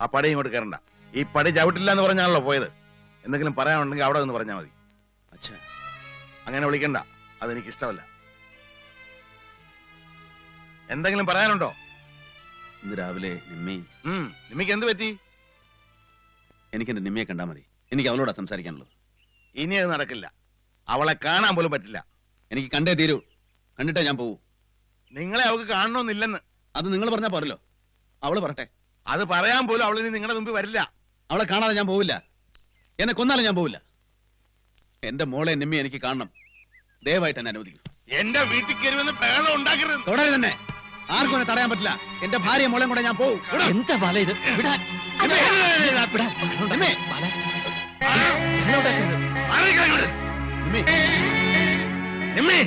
ആ പടി ഇങ്ങോട്ട് കയറണ്ട. ഈ പടി ചവിട്ടില്ല എന്ന് പറഞ്ഞാണല്ലോ പോയത്. എന്തെങ്കിലും പറയാനുണ്ടെങ്കിൽ അവിടെ ഒന്ന് പറഞ്ഞാൽ മതി. അച്ഛാ. അങ്ങനെ വിളിക്കണ്ട. അതെനിക്ക് ഇഷ്ടമല്ല. എന്തെങ്കിലും പറയാനുണ്ടോ? ഇന്ന് രാവിലെ നിമ്മി ഉം നിമിക്ക് എന്ത് പറ്റി? എനിക്ക് എന്റെ നിമ്മിയെ കണ്ടാ മതി. എനിക്ക് അവളോടാ സംസാരിക്കാനുള്ളത്. ഇനി അത് നടക്കില്ല. അവളെ കാണാൻ പോലും പറ്റില്ല. എനിക്ക് കണ്ടേ തീരൂ. കണ്ടിട്ടേ ഞാൻ പോവൂ. നിങ്ങളെ അവൾക്ക് കാണണമെന്നില്ലെന്ന്. അത് നിങ്ങൾ പറഞ്ഞാ പോരല്ലോ. അവൾ പറട്ടെ. അത് പറയാൻ പോലും അവളിനി ഇനി നിങ്ങളുടെ മുമ്പിൽ വരില്ല. അവളെ കാണാതെ ഞാൻ പോവില്ല. എന്നെ കൊന്നാലും ഞാൻ പോവില്ല. എന്റെ മോളെ നിമ്മി എനിക്ക് കാണണം. ദയവായിട്ട് എന്നെ അനുവദിക്കും. എന്റെ വീട്ടിൽ കയറുമെന്ന് പേള ഉണ്ടാക്കരുത്. തുടരെ തന്നെ. ആർക്കും എന്നെ തടയാൻ പറ്റില്ല. എന്റെ ഭാര്യ മോളെ കൂടെ ഞാൻ പോവും. എന്താ ബാല ഇത്? വിടാൻ. നിമ്മി,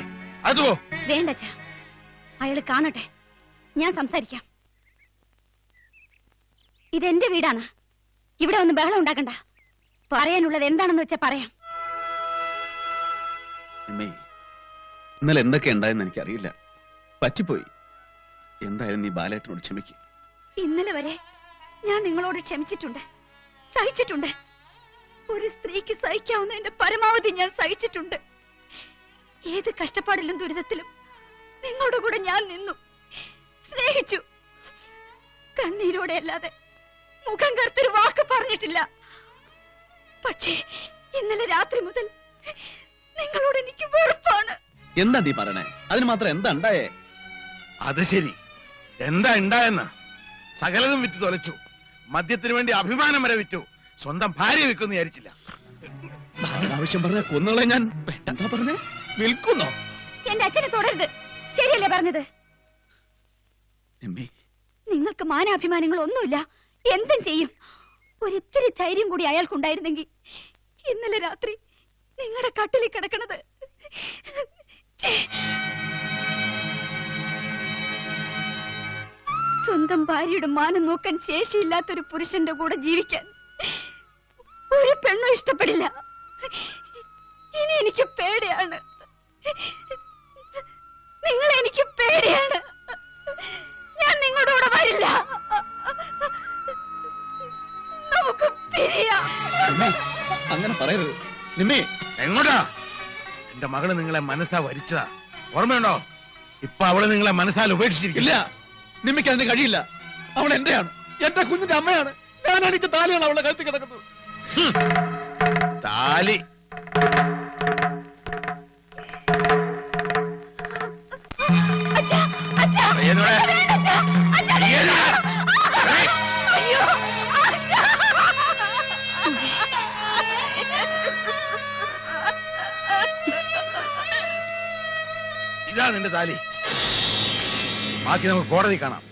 അത് പോ. വേണ്ട അച്ഛാ അയാൾ കാണട്ടെ. ഞാൻ സംസാരിക്കാം. ഇതെന്റെ വീടാണ്. ഇവിടെ ഒന്ന് ബഹളം ഉണ്ടാക്കണ്ട. പറയാനുള്ളത് എന്താണെന്ന് വെച്ചാ പറയാം. ഇന്നലെ എന്തൊക്കെ ഉണ്ടായെന്ന് എനിക്കറിയില്ല. പറ്റിപ്പോയി. എന്തായാലും നീ ബാലേട്ടനോട് ക്ഷമിക്കും. ഇന്നലെ വരെ ഞാൻ നിങ്ങളോട് ക്ഷമിച്ചിട്ടുണ്ട്. സഹിച്ചിട്ടുണ്ട്. ഒരു സ്ത്രീക്ക് സഹിക്കാവുന്നതിന്റെ പരമാവധി ഞാൻ സഹിച്ചിട്ടുണ്ട്. ഏത് കഷ്ടപ്പാടിലും ദുരിതത്തിലും നിങ്ങളുടെ കൂടെ ഞാൻ നിന്നു. സ്നേഹിച്ചു. കണ്ണീരോടെ അല്ലാതെ മുഖം കറുത്തൊരു വാക്ക് പറഞ്ഞിട്ടില്ല. പക്ഷേ ഇന്നലെ രാത്രി മുതൽ നിങ്ങളോട് എനിക്ക് വെറുപ്പാണ്. എന്താ നീ പറയണേ? അതിന് മാത്രം എന്താ ഉണ്ടായേ? അത് ശരി. എന്താ ഉണ്ടായെന്ന സകലതും വിറ്റ് തൊലച്ചു. മദ്യത്തിന് വേണ്ടി അഭിമാനം വരെ വിറ്റു. സ്വന്തം ഭാര്യ വിൽക്കുന്നു വിചാരിച്ചില്ല. ആവശ്യം പറഞ്ഞ കൊന്നുകളെ ഞാൻ. എന്താ പറഞ്ഞേ? വിൽക്കുന്നോ? എന്റെ അച്ഛനെ തുടരുത്. ശരിയല്ലേ പറഞ്ഞത്? നിങ്ങൾക്ക് മാനാഭിമാനങ്ങൾ ഒന്നുമില്ല എന്തും ചെയ്യും. ഒരിത്തിരി ധൈര്യം കൂടി അയാൾക്കുണ്ടായിരുന്നെങ്കിൽ ഇന്നലെ രാത്രി നിങ്ങളുടെ കട്ടിലിൽ കിടക്കണത്. സ്വന്തം ഭാര്യയുടെ മാനം നോക്കാൻ ശേഷിയില്ലാത്തൊരു പുരുഷന്റെ കൂടെ ജീവിക്കാൻ ഒരു പെണ്ണും ഇഷ്ടപ്പെടില്ല. ഇനി എനിക്ക് പേടിയാണ്. നിങ്ങൾ എനിക്ക് പേടിയാണ്. ഞാൻ നിങ്ങളുടെ കൂടെ വരില്ല. നമുക്ക് പിരിയാം. അങ്ങനെ പറയരുത്. നിമ്മി എങ്ങോട്ടാ? എന്റെ മകൾ നിങ്ങളെ മനസ്സാ വരിച്ചതാ. ഓർമ്മയുണ്ടോ? ഇപ്പൊ അവൾ നിങ്ങളെ മനസ്സാൽ ഉപേക്ഷിച്ചിരിക്കില്ല നിമ്മിക്ക് അതിന് കഴിയില്ല. അവൾ എന്റെയാണ്. എന്റെ കുഞ്ഞിന്റെ അമ്മയാണ്. ഞാൻ എനിക്ക് താലിയാണ് അവളെ കഴുത്തി കിടക്കുന്നത്. താലി. അച്ഛാ, അച്ഛാ, ഏതോടെ? നിന്റെ താലി. ബാക്കി നമുക്ക് കോടതി കാണാം.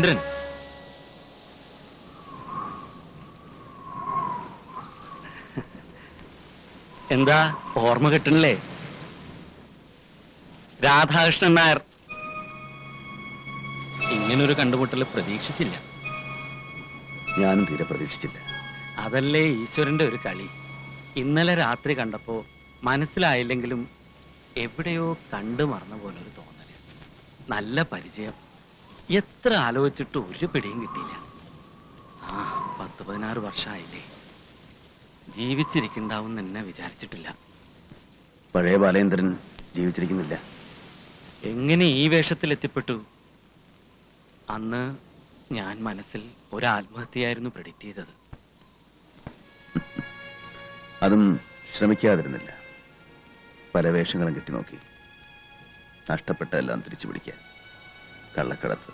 ബാലേന്ദ്രൻ എന്താ ഓർമ്മ കിട്ടണില്ലേ? രാധാകൃഷ്ണൻ നായർ. ഇങ്ങനൊരു കണ്ടുമുട്ടൽ പ്രതീക്ഷിച്ചില്ല. ഞാനും തീരെ പ്രതീക്ഷിച്ചില്ല. അതല്ലേ ഈശ്വരന്റെ ഒരു കളി. ഇന്നലെ രാത്രി കണ്ടപ്പോ മനസ്സിലായില്ലെങ്കിലും എവിടെയോ കണ്ടു മറന്ന പോലൊരു തോന്നൽ. നല്ല പരിചയം. എത്ര ആലോചിച്ചിട്ട് ഒരു പിടിയും കിട്ടിയില്ല. ആ പത്ത് പതിനാറ് വർഷമായില്ലേ ജീവിച്ചിരിക്കണ്ടാവും എന്നെ വിചാരിച്ചിട്ടില്ല. പഴയ ബാലേന്ദ്രൻ ജീവിച്ചിരിക്കുന്നില്ല. എങ്ങനെ ഈ വേഷത്തിൽ എത്തിപ്പെട്ടു അന്ന് ഞാൻ മനസ്സിൽ ഒരു ആത്മഹത്യയായിരുന്നു പ്രെഡിക്റ്റ് ചെയ്തത്. അതും ശ്രമിക്കാതിരുന്നില്ല. പല വേഷങ്ങളും കിട്ടി നോക്കി. നഷ്ടപ്പെട്ടെല്ലാം തിരിച്ചു പിടിക്കാൻ കള്ളക്കടത്ത്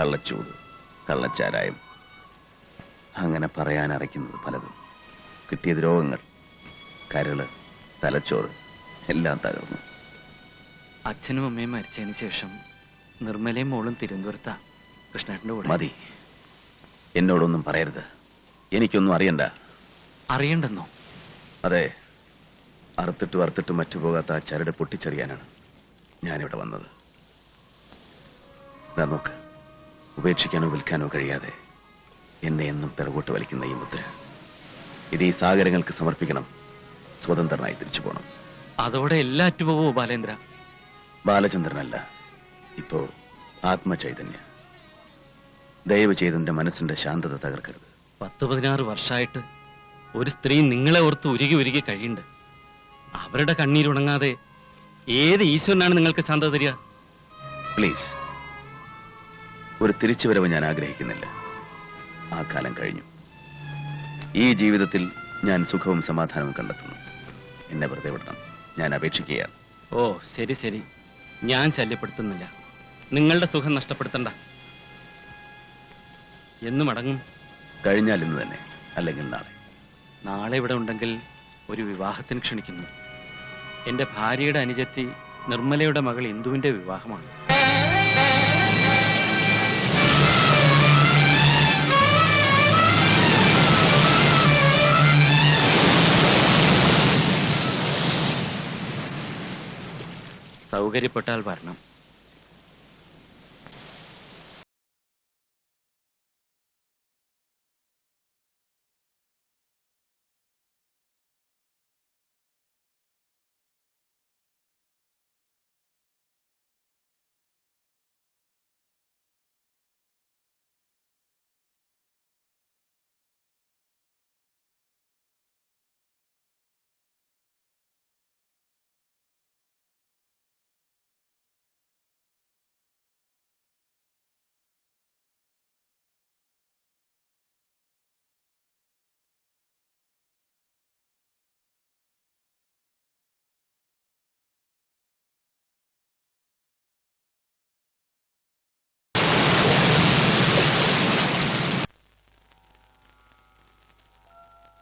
കള്ളച്ചൂട് കള്ളച്ചാരായം. അങ്ങനെ പറയാൻ അറിയിക്കുന്നത് പലതും. കിട്ടിയ രോഗങ്ങൾ കരൾ തലച്ചോറ് എല്ലാം തകർന്നു. അച്ഛനും അമ്മയും മരിച്ചതിന് ശേഷം നിർമ്മലയും മോളും തിരുവനന്തപുരത്ത. കൃഷ്ണേട്ടന്റെ കൂടെ. മതി. എന്നോടൊന്നും പറയരുത്. എനിക്കൊന്നും അറിയണ്ട. അറിയണ്ടെന്നോ? അതെ. അറുത്തിട്ട് വറുത്തിട്ട് മറ്റു പോകാത്ത ആ ചരട് പൊട്ടിച്ചെറിയാനാണ് ഞാനിവിടെ വന്നത്. ദാ നോക്ക് ഉപേക്ഷിക്കാനോ വിൽക്കാനോ കഴിയാതെ എന്നെ എന്നും പിറകോട്ട് വലിക്കുന്ന ഈ മുദ്ര. ഇത് ഈ സാഗരങ്ങൾക്ക് സമർപ്പിക്കണം. സ്വതന്ത്രനായി തിരിച്ചു പോകണം അതോടെ എല്ലാ പോവോ ബാലേന്ദ്ര? ബാലചന്ദ്രനല്ല. ഇപ്പോ ആത്മചൈതന്യ. ദയവ് ചെയ്തെന്റെ മനസ്സിന്റെ ശാന്തത തകർക്കരുത്. പത്ത് പതിനാറ് വർഷമായിട്ട് ഒരു സ്ത്രീ നിങ്ങളെ ഓർത്ത് ഉരുകി ഉരുകി കഴിയുണ്ട്. അവരുടെ കണ്ണീരുണങ്ങാതെ ഏത് ഈശ്വരനാണ് നിങ്ങൾക്ക് ശാന്തത തരിക? പ്ലീസ്. ഒരു തിരിച്ചുവരവ് ഞാൻ ആഗ്രഹിക്കുന്നില്ല. ആ കാലം കഴിഞ്ഞു. ഈ ജീവിതത്തിൽ ഞാൻ സുഖവും സമാധാനവും കണ്ടെത്തുന്നു. എന്നെ വെറുതെ വിടണം. ഞാൻ അപേക്ഷിക്കുകയാണ്. ഓ ശരി ശരി. ഞാൻ ശല്യപ്പെടുത്തുന്നില്ല. നിങ്ങളുടെ സുഖം നഷ്ടപ്പെടുത്തണ്ട. എന്നും അടങ്ങും. കഴിഞ്ഞാൽ ഇന്ന് തന്നെ അല്ലെങ്കിൽ നാളെ. നാളെ ഇവിടെ ഉണ്ടെങ്കിൽ ഒരു വിവാഹത്തിന് ക്ഷണിക്കുന്നു. എന്റെ ഭാര്യയുടെ അനുജത്തി നിർമ്മലയുടെ മകൾ ഇന്ദുവിന്റെ വിവാഹമാണ്. സൗകര്യപ്പെട്ടാൽ വരണം.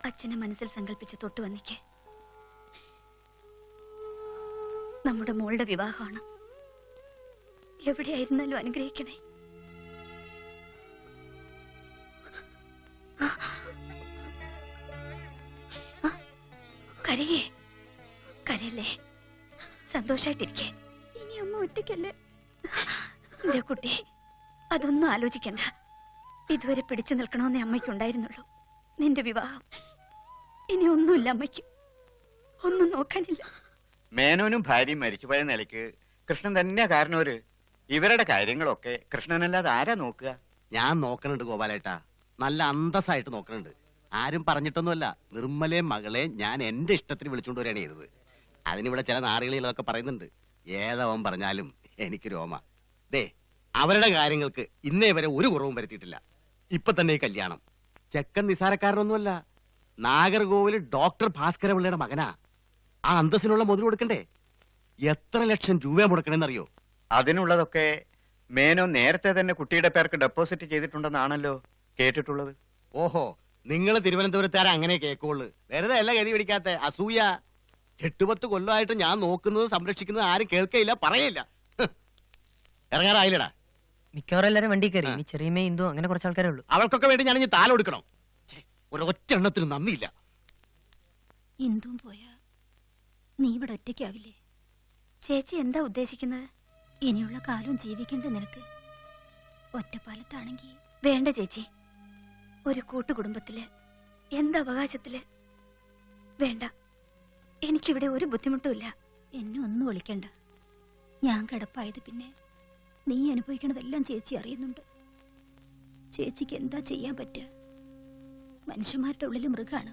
അച്ഛനെ മനസ്സിൽ സങ്കല്പിച്ച് തൊട്ടു വന്നിക്കേ. നമ്മുടെ മോളുടെ വിവാഹമാണ്. എവിടെയായിരുന്നാലും അനുഗ്രഹിക്കണേ. കരയേ. കരയല്ലേ? സന്തോഷായിട്ടിരിക്കേ. ഇനി അമ്മ ഒറ്റയ്ക്കല്ലേ? എന്റെ കുട്ടി അതൊന്നും ആലോചിക്കണ്ട. ഇതുവരെ പിടിച്ചു നിൽക്കണമെന്നേ അമ്മയ്ക്കുണ്ടായിരുന്നുള്ളൂ. നിന്റെ വിവാഹം. ഇനി ഒന്നുമില്ല അമ്മയ്ക്ക് ഒന്നും നോക്കാനില്ല. മേനോനും ഭാര്യയും മരിച്ചുപോയ നിലയ്ക്ക് കൃഷ്ണൻ തന്നെയാ കാരണവര് ഇവരുടെ കാര്യങ്ങളൊക്കെ കൃഷ്ണനല്ലാതെ ആരാ നോക്കുക? ഞാൻ നോക്കണുണ്ട് ഗോപാലേട്ടാ. നല്ല അന്തസ്സായിട്ട് നോക്കണുണ്ട്. ആരും പറഞ്ഞിട്ടൊന്നുമല്ല നിർമ്മലെ മകളെ ഞാൻ എന്റെ ഇഷ്ടത്തിന് വിളിച്ചുകൊണ്ട് വരികയാണ് ചെയ്തത്. അതിനിവിടെ ചില നാറികളിലൊക്കെ പറയുന്നുണ്ട് ഏതവൻ പറഞ്ഞാലും എനിക്ക് രോമ ദേ അവരുടെ കാര്യങ്ങൾക്ക് ഇന്നേ വരെ ഒരു കുറവും വരുത്തിയിട്ടില്ല. ഇപ്പൊ തന്നെ ഈ കല്യാണം. ചെക്കൻ നിസാരക്കാരനൊന്നുമല്ല നാഗർകോവിൽ ഡോക്ടർ ഭാസ്കരപിള്ളയുടെ മകനാ. ആ അന്തസ്സിനുള്ള മുതൽ കൊടുക്കണ്ടേ? എത്ര ലക്ഷം രൂപ മുടക്കണമെന്നറിയോ അതിനുള്ളതൊക്കെ മേനോ നേരത്തെ തന്നെ കുട്ടിയുടെ പേർക്ക് ഡെപ്പോസിറ്റ് ചെയ്തിട്ടുണ്ടെന്നാണല്ലോ കേട്ടിട്ടുള്ളത്. ഓഹോ നിങ്ങൾ തിരുവനന്തപുരത്തുകാരെ അങ്ങനെ കേൾക്കുള്ളൂ വെറുതെ അല്ല ഗതി പിടിക്കാത്ത. അസൂയ. എട്ടുപത്ത് കൊല്ലമായിട്ട് ഞാൻ നോക്കുന്നത് സംരക്ഷിക്കുന്നത് ആരും കേൾക്കയില്ല പറയില്ല. ഇറങ്ങാറായില്ലടാ. മിക്കവാറും എല്ലാരും വണ്ടി കയറി. ചെറിയ ഇന്ദു അങ്ങനെ കുറച്ച് ആൾക്കാരേ ഉള്ളൂ. അവൾക്കൊക്കെ വേണ്ടി ഞാൻ ഇനി താല കൊടുക്കണോ ഛെ, ഒരൊറ്റ എണ്ണത്തിന് നന്ദിയില്ല. ഇന്ദും പോയാ. നീ ഇവിടെ ഒറ്റയ്ക്കാവില്ലേ? ചേച്ചി എന്താ ഉദ്ദേശിക്കുന്നത്? ഇനിയുള്ള കാലം ജീവിക്കണ്ട നിനക്ക്? ഒറ്റപ്പാലത്താണെങ്കി വേണ്ട ചേച്ചി. ഒരു കൂട്ടുകുടുംബത്തിൽ എന്തവകാശത്തിൽ വേണ്ട. എനിക്കിവിടെ ഒരു ബുദ്ധിമുട്ടുമില്ല. എന്നെ ഒന്നും വിളിക്കണ്ട ഞാൻ കിടപ്പായത് പിന്നെ നീ അനുഭവിക്കണതെല്ലാം ചേച്ചി അറിയുന്നുണ്ട്. ചേച്ചിക്ക് എന്താ ചെയ്യാൻ പറ്റുക? മനുഷ്യന്മാരുടെ ഉള്ളിൽ മൃഗമാണ്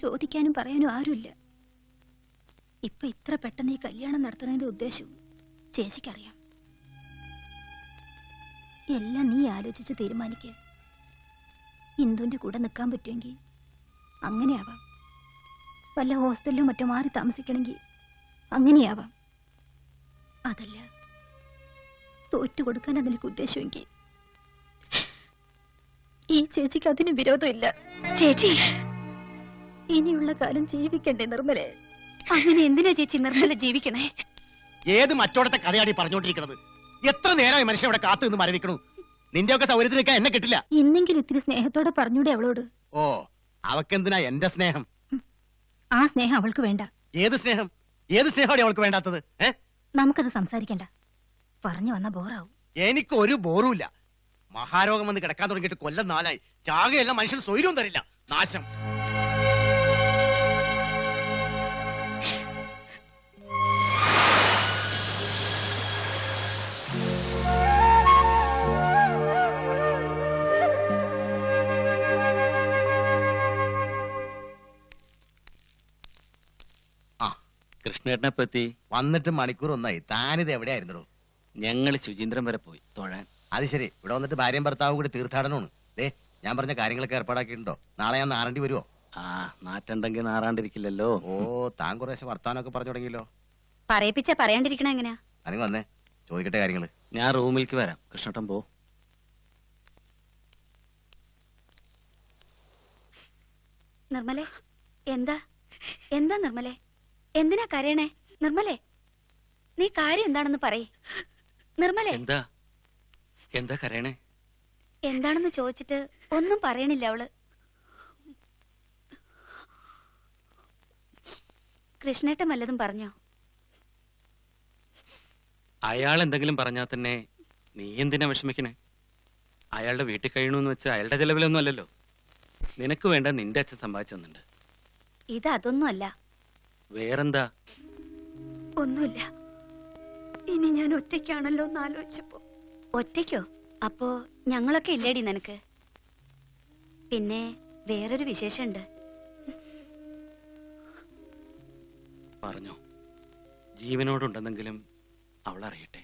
ചോദിക്കാനും പറയാനും ആരുമില്ല. ഇപ്പൊ ഇത്ര പെട്ടെന്ന് ഈ കല്യാണം നടത്തുന്നതിന്റെ ഉദ്ദേശവും ചേച്ചിക്കറിയാം. എല്ലാം നീ ആലോചിച്ച് തീരുമാനിക്ക. ഇന്ദുവിന്റെ കൂടെ നിൽക്കാൻ പറ്റുമെങ്കിൽ അങ്ങനെയാവാം. വല്ല ഹോസ്റ്റലിലും മറ്റോ മാറി താമസിക്കണമെങ്കിൽ അങ്ങനെയാവാം. അതല്ല തോറ്റു കൊടുക്കാൻ അതിലേക്ക് ഉദ്ദേശമെങ്കിൽ ഈ ചേച്ചിക്ക് അതിന് വിരോധമില്ല. ചേച്ചി? ഇനിയുള്ള കാലം ജീവിക്കണ്ടേ നിർമ്മലെ? അങ്ങനെ എന്തിനാ ചേച്ചി നിർമ്മല ജീവിക്കണേ? ഏത് മറ്റോടത്തെ കഥയാടി പറഞ്ഞോണ്ടിരിക്കണത് പറഞ്ഞോണ്ടിരിക്കുന്നത് എത്ര നേരമായി മനുഷ്യൻ അവിടെ കാത്തു നിന്ന് മരവിക്കണു? നിന്റെ ഒക്കെ സൗകര്യത്തിനൊക്കെ എന്നെ കിട്ടില്ല. ഇന്നെങ്കിലും ഇത്തിരി സ്നേഹത്തോടെ പറഞ്ഞൂടെ അവളോട്? ഓ അവക്കെന്തിനാ എന്റെ സ്നേഹം? ആ സ്നേഹം അവൾക്ക് വേണ്ട. ഏത് സ്നേഹം? ഏത് സ്നേഹമാണ് അവൾക്ക് വേണ്ടാത്തത്? ഏ? നമുക്കത് സംസാരിക്കണ്ട. പറഞ്ഞു വന്ന ബോറാവും. എനിക്ക് ഒരു ബോറുമില്ല. മഹാരോഗം വന്ന് കിടക്കാൻ തുടങ്ങിയിട്ട് കൊല്ലം നാലായി. ചാകയെല്ലാം മനുഷ്യൻ സ്വൈര്യവും തരില്ല. നാശം. കൃഷ്ണേട്ടനെ പറ്റി? വന്നിട്ട് മണിക്കൂർ ഒന്നായി. താനിത് എവിടെയായിരുന്നോ ഞങ്ങൾ ശുചീന്ദ്രം വരെ പോയി. തൊഴാൻ. അത് ശരി. ഇവിടെ വന്നിട്ട് ഭാര്യയും ഭർത്താവും കൂടി തീർത്ഥാടനമാണ്. ദേ ഞാൻ പറഞ്ഞ കാര്യങ്ങളൊക്കെ ഏർപ്പാടാക്കിയിട്ടുണ്ടോ? നാളെ ഞാൻ നാറേണ്ടി വരുമോ ആ നാറ്റുണ്ടെങ്കിൽ നാറാണ്ടിരിക്കില്ലല്ലോ. ഓ താൻ കുറേശ്ശെ വർത്താനൊക്കെ പറഞ്ഞു തുടങ്ങിയല്ലോ. പറയിപ്പിച്ച പറയാണ്ടിരിക്കണ എങ്ങനെയാ? അല്ലെങ്കിൽ വന്നേ. ചോദിക്കട്ടെ കാര്യങ്ങൾ. ഞാൻ റൂമിലേക്ക് വരാം. കൃഷ്ണട്ടൻ പോ. നിർമ്മലേ എന്താ? എന്താ നിർമ്മലേ? എന്തിനാ കരയണേ? നിർമ്മലേ നീ കാര്യം എന്താണെന്ന് പറയേ. നിർമ്മലേ എന്താ? എന്താ കരയണേ? എന്താണെന്ന് ചോദിച്ചിട്ട് ഒന്നും പറയണില്ല അവൾ. കൃഷ്ണേട്ടൻ വല്ലതും പറഞ്ഞോ? അയാൾ എന്തെങ്കിലും പറഞ്ഞാൽ തന്നെ നീ എന്തിനാ വിഷമിക്കണേ? അയാളുടെ വീട്ടിൽ കഴിയണമെന്ന് വെച്ചാൽ അയാളുടെ ചെലവിലൊന്നും അല്ലല്ലോ. നിനക്ക് വേണ്ട നിന്റെ അച്ഛൻ സമ്പാദിച്ചു തന്നിട്ടുണ്ട് ഇത് അതൊന്നും അല്ല വേറെന്താ? ഒന്നുമില്ല. ഇനി ഞാൻ ഒറ്റയ്ക്കാണല്ലോ എന്ന് ആലോചിച്ചപ്പോ. ഒറ്റയ്ക്കോ? അപ്പോ ഞങ്ങളൊക്കെ ഇല്ലേടി നിനക്ക്? പിന്നെ വേറൊരു വിശേഷമുണ്ട്. പറഞ്ഞോ. ജീവനോടുണ്ടെന്നെങ്കിലും അവൾ അറിയട്ടെ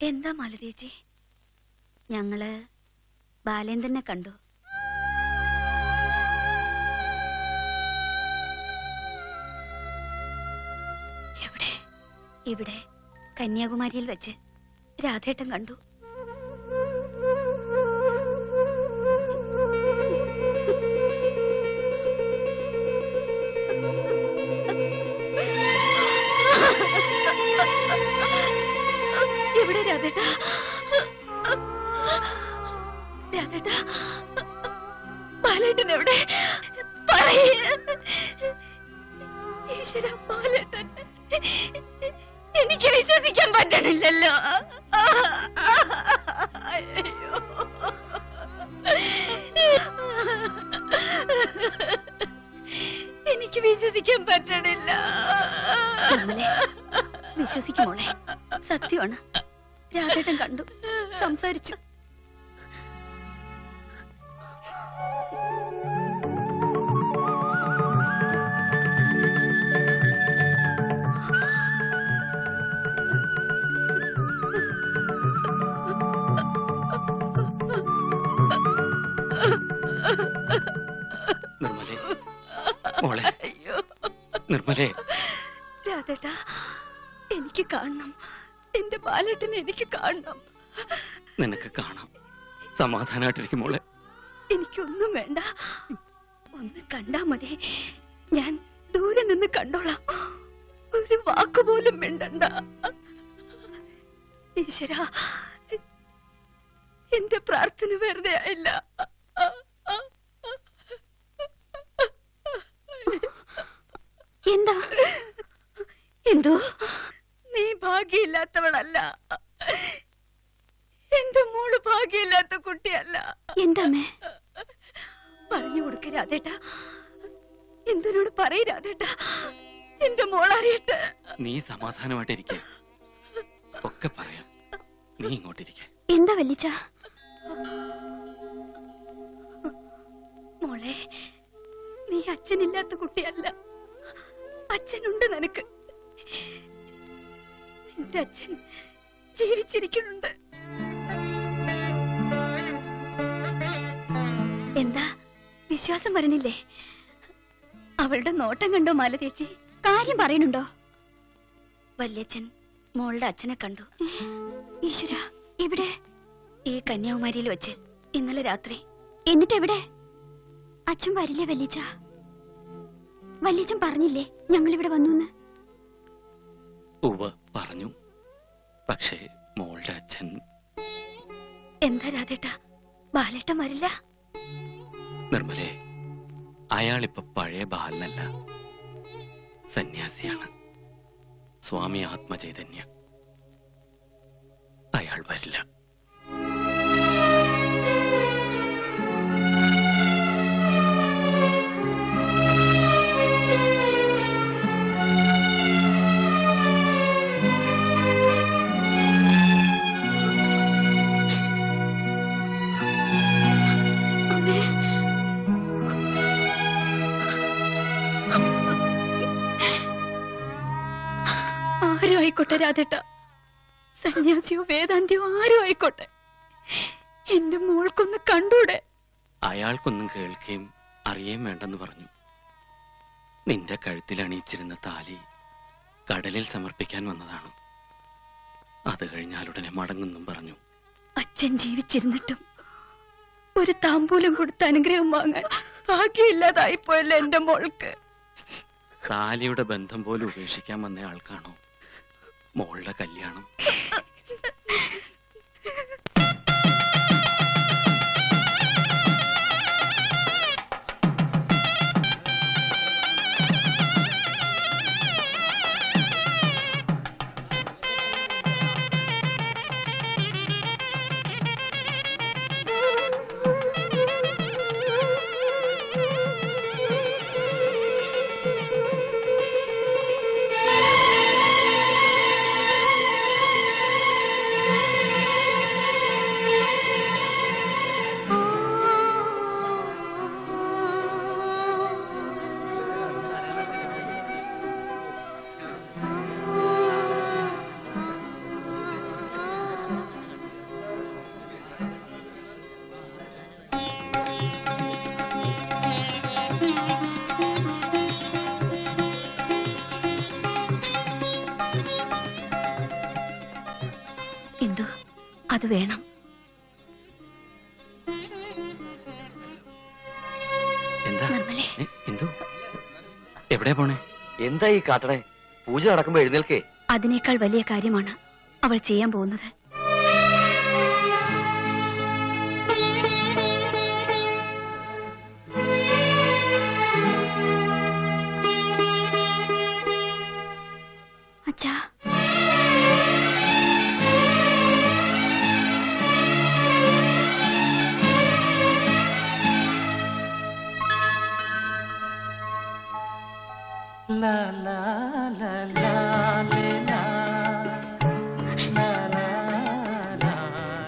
എന്താ മാലതേച്ചി? ഞങ്ങൾ ബാലേന്ദ്രനെ കണ്ടു. ഇവിടെ കന്യാകുമാരിയിൽ വെച്ച്. രാധേട്ടൻ കണ്ടു. എവിടെ രാധേട്ട? രാധേട്ട പാലേട്ടൻ എവിടെ? പറയ്. ഈശ്വരാ, ബാലേട്ടൻ എനിക്ക് വിശ്വസിക്കാൻ പറ്റണില്ലല്ലോ. എനിക്ക് വിശ്വസിക്കാൻ പറ്റണില്ല. വിശ്വസിക്കുമോളെ സത്യമാണ്. രാധേട്ടൻ കണ്ടു. സംസാരിച്ചു. നിർമ്മലേ. മോളെ. നിർമ്മലേ. രാധേട്ടാ എനിക്ക് കാണണം. എന്റെ ബാലേട്ടനെ എനിക്ക് കാണണം. നിനക്ക് കാണാം. സമാധാനായിട്ടിരിക്കും മോളെ. എനിക്കൊന്നും വേണ്ട. ഒന്ന് കണ്ടാ മതി. ഞാൻ ദൂരെ നിന്ന് കണ്ടോളാം. ഒരു വാക്കുപോലും മിണ്ടണ്ട. ഈശ്വര എന്റെ പ്രാർത്ഥന വെറുതെ ആയില്ല. എന്താ? എന്തോ? നീ ഭാഗ്യമില്ലാത്തവളല്ല. എന്റെ മോൾ ഭാഗ്യമില്ലാത്ത കുട്ടിയല്ല. എന്താമേ പറഞ്ഞു കൊടുക്ക രാധേട്ട. എന്തിനോട് പറയ രാധേട്ട? എന്റെ മോൾ അറിയട്ടെ. നീ സമാധാനമായിട്ടിരിക്കെ. ഒക്കെ പറയാം. നീ ഇങ്ങോട്ടിരിക്ക. എന്താ വല്ലിച്ച മോളെ നീ അച്ഛനില്ലാത്ത കുട്ടിയല്ല. അച്ഛനുണ്ട് നിനക്ക്. എന്റെ അച്ഛൻ ജീവിച്ചിരിക്കുന്നുണ്ട്. എന്താ? വിശ്വാസം വരണില്ലേ? അവളുടെ നോട്ടം കണ്ടോ മാല ചേച്ചി കാര്യം പറയണുണ്ടോ വല്യച്ഛൻ മോളുടെ അച്ഛനെ കണ്ടു. ഈശ്വര ഇവിടെ ഈ കന്യാകുമാരിയിൽ വെച്ച് ഇന്നലെ രാത്രി. എന്നിട്ട് എവിടെ അച്ഛൻ വരില്ലേ വല്യച്ഛ? വല്യച്ഛൻ പറഞ്ഞില്ലേ ഞങ്ങൾ ഇവിടെ വന്നു ഉവ പറഞ്ഞു. പക്ഷേ മോളുടെ അച്ഛൻ എന്താ രാധേട്ട? ബാലേട്ടൻ വരില്ല? നിർമ്മലേ അയാളിപ്പോ പഴയ ബാലനല്ല. സന്യാസിയാണ്. സ്വാമി ആത്മചൈതന്യ. അയാൾ വരില്ല. രാധേട്ട സന്യാസിയോ വേദാന്തിയോ ആരും ആയിക്കോട്ടെ. എന്റെ മോൾക്കൊന്ന് കണ്ടൂടെ. അയാൾക്കൊന്നും കേൾക്കുകയും അറിയേം വേണ്ടെന്ന് പറഞ്ഞു. നിന്റെ കഴുത്തിൽ അണിയിച്ചിരുന്ന താലി കടലിൽ സമർപ്പിക്കാൻ വന്നതാണ്. അത് കഴിഞ്ഞാലുടനെ മടങ്ങുന്നും പറഞ്ഞു. അച്ഛൻ ജീവിച്ചിരുന്നിട്ടും ഒരു താമ്പൂലം കൊടുത്ത അനുഗ്രഹം വാങ്ങാൻ ഭാഗ്യമില്ലാതായി പോയല്ലോ എന്റെ മോൾക്ക്. താലിയുടെ ബന്ധം പോലും ഉപേക്ഷിക്കാൻ വന്ന ആൾക്കാണോ? മോളുടെ കല്യാണം. എന്താ? എവിടെ പോണേ? എന്താ ഈ കാട്ടണേ? പൂജ നടക്കുമ്പോ എഴുന്നേൽക്കേ. അതിനേക്കാൾ വലിയ കാര്യമാണ് അവൾ ചെയ്യാൻ പോകുന്നത്.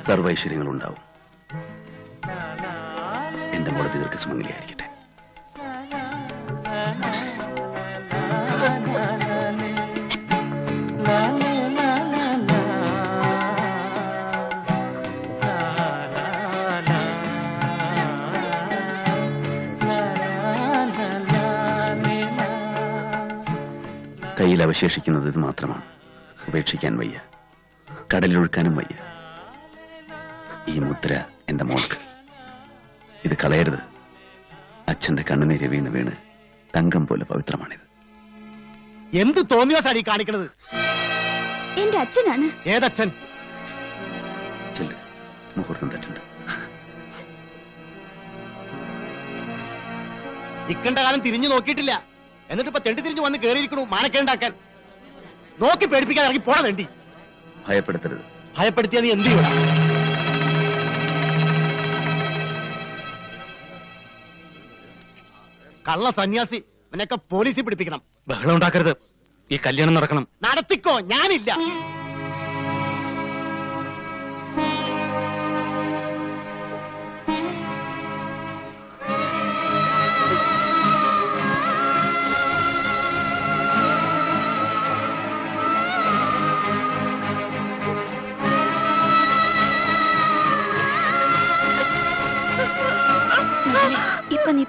സർവൈശ്വര്യങ്ങൾ ഉണ്ടാവും എന്റെ മോളെ ദീർഘ കയ്യിൽ അവശേഷിക്കുന്നത് ഇത് മാത്രമാണ്. ഉപേക്ഷിക്കാൻ വയ്യ. കടലിലൊഴുക്കാനും വയ്യ. ഈ മുദ്ര എന്റെ മോൾക്ക്. ഇത് കളയരുത്. അച്ഛന്റെ കണ്ണുനീര് വീണ് വീണ് തങ്കം പോലെ പവിത്രമാണിത്. എന്ത് തോന്നിയോസാണ് ഈ കാണിക്കുന്നത് എന്റെ അച്ഛനാണ്. ഏതച്ഛൻ? ചെല്ല്. മുഹൂർത്തം തെറ്റുണ്ട്. ഇക്കണ്ട കാലം തിരിഞ്ഞു നോക്കിയിട്ടില്ല. എന്നിട്ട് ഇപ്പൊ തെണ്ടി തിരിഞ്ഞു വന്ന് കേറിയിരിക്കണു മാനക്കേണ്ടാക്കാൻ. നോക്കി പേടിപ്പിക്കാൻ ഇറങ്ങി പോണ വേണ്ടി ഭയപ്പെടുത്തരുത്. ഭയപ്പെടുത്തിയാൽ നീ എന്ത് ചെയ്യണം? കള്ള സന്യാസി ഇവനൊക്കെ പോലീസിൽ പിടിപ്പിക്കണം. ബഹളം ഉണ്ടാക്കരുത്. ഈ കല്യാണം നടക്കണം. നടത്തിക്കോ ഞാനില്ല.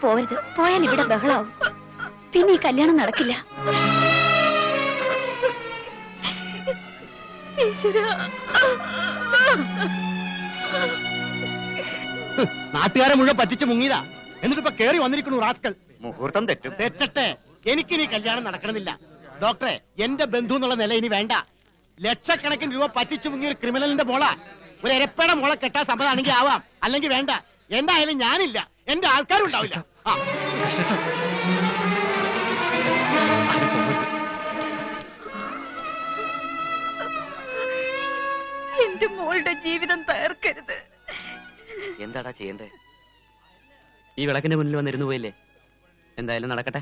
പോവരുത് പോയാൽ ഇവിടെ ബഹളാവും. പിന്നെ ഈ കല്യാണം നടക്കില്ല. നാട്ടുകാരെ മുഴുവൻ പറ്റിച്ച് മുങ്ങിയതാ. എന്നിട്ട് ഇപ്പൊ കേറി വന്നിരിക്കണു റാസ്കൾ മുഹൂർത്തം തെറ്റും. തെറ്റട്ടെ. എനിക്ക് എനിക്കിനി കല്യാണം നടക്കണമെന്നില്ല. ഡോക്ടറെ എന്റെ ബന്ധു എന്നുള്ള നില ഇനി വേണ്ട. ലക്ഷക്കണക്കിന് രൂപ പറ്റിച്ചു മുങ്ങിയ ഒരു ക്രിമിനലിന്റെ മോള. ഒരു എരപ്പയുടെ മോളെ കെട്ടാൻ സമ്മതമാണെങ്കിൽ ആവാം. അല്ലെങ്കിൽ വേണ്ട. എന്തായാലും ഞാനില്ല. എന്റെ ആൾക്കാരും ഉണ്ടാവില്ല എന്റെ മോളുടെ ജീവിതം തകർക്കരുത്. എന്താടാ ചെയ്യണ്ടേ? ഈ വിളക്കിന്റെ മുന്നിൽ വന്നിരുന്നു പോയില്ലേ? എന്തായാലും നടക്കട്ടെ.